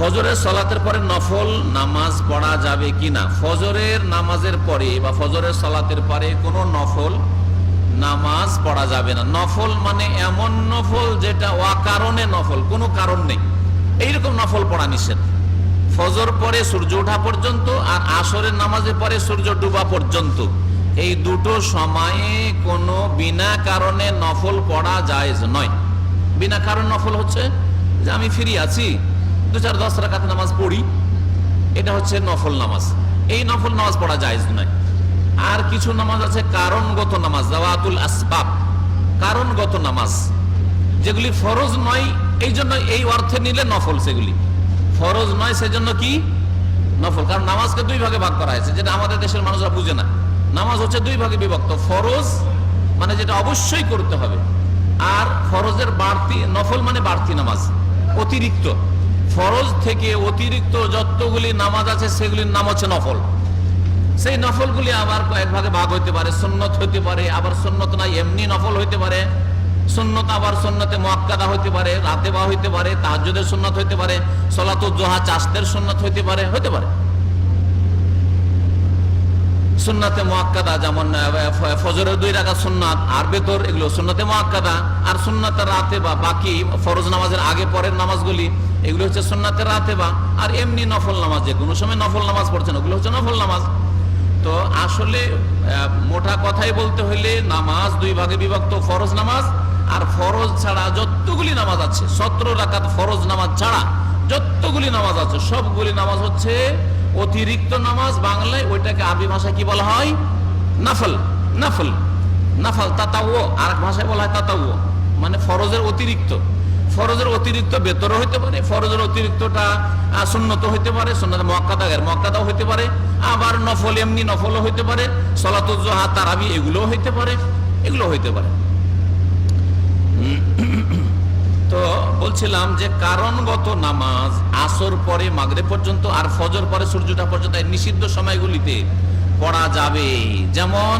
ফজরের সলাতের পরে নফল নামাজ পড়া যাবে কিনা? ফজরের নামাজের পরে বা ফজরের সলাতের পরে কোনো নফল নামাজ পড়া যাবে না। নফল মানে এমন নফল যেটা অকারণে নফল, কোনো কারণ নেই। এইরকম নফল পড়া নিষেধ। ফজর পরে সূর্য ওঠা পর্যন্ত আর আসরের নামাজের পরে সূর্য ডুবা পর্যন্ত। এই দুটো সময়ে কোনো বিনা কারণে নফল পড়া যায় নয়। বিনা কারণ নফল হচ্ছে যে আমি ফিরি আছি। দু চার দশ রাকাত নামাজ পড়ি, এটা হচ্ছে নফল নামাজ। এই নফল নামাজ পড়া যায় নয়। আর কিছু নামাজ আছে কারণগত নামাজ, জাওয়াতুল আসবাব, কারণগত নামাজ। যেগুলি ফরজ নয়, এই জন্য এই অর্থে নিলে নফল সেগুলি। ফরজ নয়, সেজন্য কি? নফল। কারণ নামাজকে দুই ভাগে ভাগ করা হয়েছে, যেটা আমাদের দেশের মানুষরা বুঝে না। নামাজ হচ্ছে দুই ভাগে বিভক্ত। ফরজ মানে যেটা অবশ্যই করতে হবে, আর ফরজের বাড়তি, নফল মানে বাড়তি নামাজ, অতিরিক্ত। ফরজ থেকে অতিরিক্ত যতগুলি নামাজ আছে, সেগুলির নাম হচ্ছে নফল। সেই নফলগুলি আবার কয়েক ভাগে ভাগ হইতে পারে। সন্ন্যত হইতে পারে, আবার সন্ন্যত না এমনি নফল হইতে পারে। সন্ন্যত আবার সন্ন্যতে মোয়াক্কাদা হইতে পারে রাতে বা হইতে পারে, তাহাজ্জুদের সন্ন্যত হইতে পারে সলাতুল জোহা চাষদের সন্ন্যত হইতে পারে হইতে পারে। সুন্নাতে মোয়াক্কাদা, যেমন ফজরের দুই রাখা সুন্নাত, আর বেতর এগুলো সুন্নাতে মোয়াক্কাদা, আর সুন্নাতে রাতে বা বাকি ফরজ নামাজের আগে পরের নামাজগুলি, এগুলো হচ্ছে সুন্নাতে রাতে বা, আর এমনি নফল নামাজ, যে কোনো সময় নফল নামাজ পড়ছেন, ওগুলো হচ্ছে নফল নামাজ। তো আসলে মোটা কথাই বলতে হইলে নামাজ দুই ভাগে বিভক্ত, ফরজ নামাজ আর ফরজ ছাড়া যতগুলি নামাজ আছে, সতেরো রাকাত ফরজ নামাজ ছাড়া যতগুলি নামাজ আছে, সবগুলি নামাজ হচ্ছে অতিরিক্ত নামাজ বাংলায় ওইটাকে আরবি ভাষায় কি বলা হয়? নাফল নাফল নাফল তাতাও আর ভাষায় বলা হয় তাতাও মানে ফরজের অতিরিক্ত। ফরজের অতিরিক্ত বেতরও হইতে পারে, ফরজের অতিরিক্তটা সুন্নত হইতে পারে সুন্নত মক্কাদা এর মক্কাদাও হইতে পারে। আবার নফল এমনি নফলও হইতে পারে সলাতুজোহা তারাবি, এগুলোও হইতে পারে এগুলো হইতে পারে। তো বলছিলাম যে কারণগত নামাজ আসর পরে মাগরে পর্যন্ত আর ফজর পরে সূর্যটা পর্যন্ত নিষিদ্ধ সময়গুলিতে পড়া যাবে। যেমন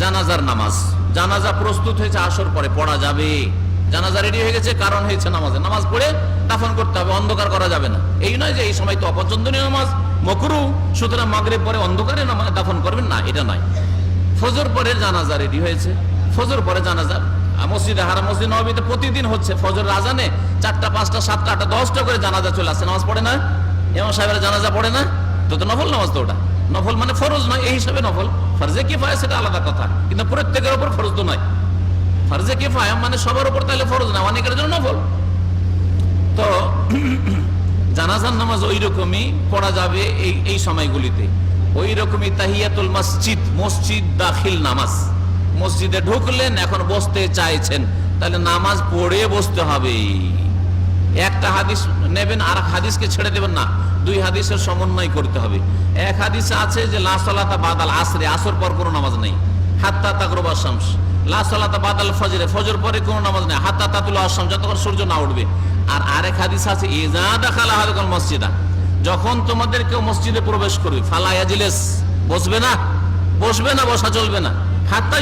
জানাজার নামাজ। জানাজা প্রস্তুত হয়েছে, আসর পরে পড়া যাবে। জানাজা রেডি হয়ে গেছে, কারণ হয়েছে নামাজে নামাজ পড়ে দাফন করতে হবে, অন্ধকার করা যাবে না। এই নয় যে এই সময় তো অপছন্দনীয় নামাজ। মকরু, সুতরাং মাগরে পরে অন্ধকারে দাফন করবেন না, এটা নয়। ফজর পরে জানাজা রেডি হয়েছে। ফজর পরে জানাজা মসজিদে হারা মসজিদ নবীতে প্রতিদিন হচ্ছে। ফজর রাজানে চারটা, পাঁচটা, সাতটা, আটটা, দশটা করে জানাজা চলে আসছে নামাজ পড়ে না? এমন সাহেবের জানাজা পড়ে না? তো তো নফল নামাজ তো ওটা। নফল মানে ফরজ নয়, এই হিসাবে নফল। ফরজে কি পায় সেটা আলাদা কথা। কিন্তু প্রত্যেকের উপর ফরজ তো নয়। ফরজে কি পায় মানে সবার উপর তাহলে ফরজ না, অনেকের জন্য নফল। তো জানাজার নামাজ ওই রকমই পড়া যাবে এই এই সময়গুলিতে। ওই রকমই তাহিয়াতুল মসজিদ মসজিদ দাখিল নামাজ। মসজিদে ঢুকলেন, এখন বসতে চাইছেন। তাহলে নামাজ পড়ে বসতে হবে। একটা হাদিস নেবেন, আর হাদিসকে ছেড়ে দেবেন না। দুই হাদিসের সমন্বয় করতে হবে। এক হাদিসে আছে যে লাসলাতা বাদাল আসরে আসর পর কোনো নামাজ নেই। হাত্তা তাকরবা শামস লাসলাতা বাদাল ফজরে ফজর পরে কোনো নামাজ নেই। হাত্তা তাতুল আসাম যতক্ষণ সূর্য না উঠবে। আর আরেক হাদিস আছে ইজা দেখালা হাদুকাল মসজিদা যখন তোমাদের কেউ মসজিদে প্রবেশ করবে ফালায়াজিলেস বসবে না। বসবে না, বসা চলবে না। হাত্তা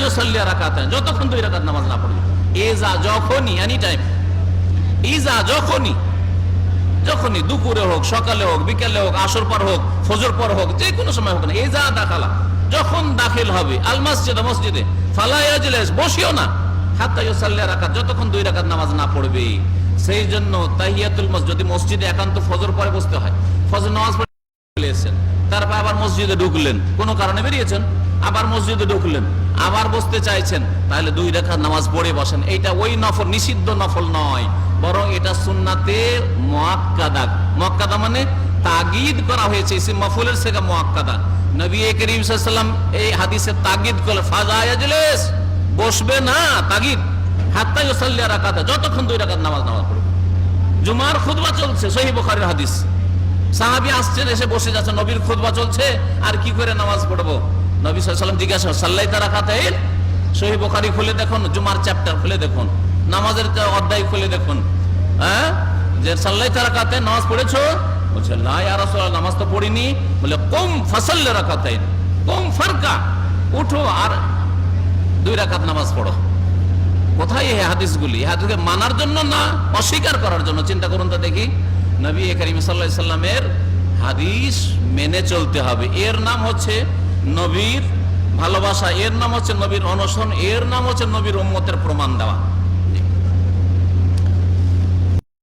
যতক্ষণ দুই রাকাত নামাজ না পড়বে। এজা যখনই এনি টাইম ইজা যখনই যখনই দুপুরে হোক, সকালে হোক, বিকেলে হোক, আসর পর হোক, ফজর পর হোক, যে কোনো সময় হোক না যা দাখালা, যখন দাখিল হবে, আল মসজিদে মসজিদে ফালাইয়াজলেস বসিও না। রাকাত, যতক্ষণ দুই রাকাত নামাজ না পড়বে। সেই জন্য যদি মসজিদে একান্ত ফজর পরে বসতে হয়, ফজর নামাজ পড়ে এসেছেন, তারপর আবার মসজিদে ঢুকলেন, কোনো কারণে বেরিয়েছেন, আবার মসজিদে ঢুকলেন। আবার বসতে চাইছেন, তাহলে দুই রেখা নামাজ পড়ে বসেন। এইটা ওই নফল, নিষিদ্ধ নফল নয়, বরং এটা সুন্নাতে মোয়াক্কাদা মোয়াক্কাদা মানে তাগিদ করা হয়েছে মফুলের সেগা মোয়াক্কাদা নবী করিম এই হাদিসে তাগিদ করলে বসবে না, তাগিদ। যতক্ষণ দুই রাকাত নামাজ নামাজ পড়বে জুমার চলছে হাদিস। আসছেন, এসে বসে নবীর চলছে, আর কি করে নামাজ পড়ব? নবী সাল্লাম জিজ্ঞাসা সাল্লাই তারা খাতে সহি বুখারী খুলে দেখুন, জুমার চ্যাপ্টার খুলে দেখুন, নামাজের অধ্যায় খুলে দেখুন। হ্যাঁ? যে সাল্লাই তারা খাতে নামাজ পড়েছো? বলছে না ইয়া নামাজ তো পড়িনি। বলে, কম ফাসাল্লে রাখাতে কম ফারকা, উঠো আর দুই রাকাত নামাজ পড়ো। কোথায় এই হাদিসগুলি? হাদিসকে মানার জন্য না, অস্বীকার করার জন্য? চিন্তা করুন তো দেখি। নবী করিম সাল্লাহ সাল্লামের হাদিস মেনে চলতে হবে। এর নাম হচ্ছে নবীর ভালোবাসা এর নাম হচ্ছে নবীর অনশন এর নাম হচ্ছে নবীর উম্মতের প্রমাণ দেওয়া।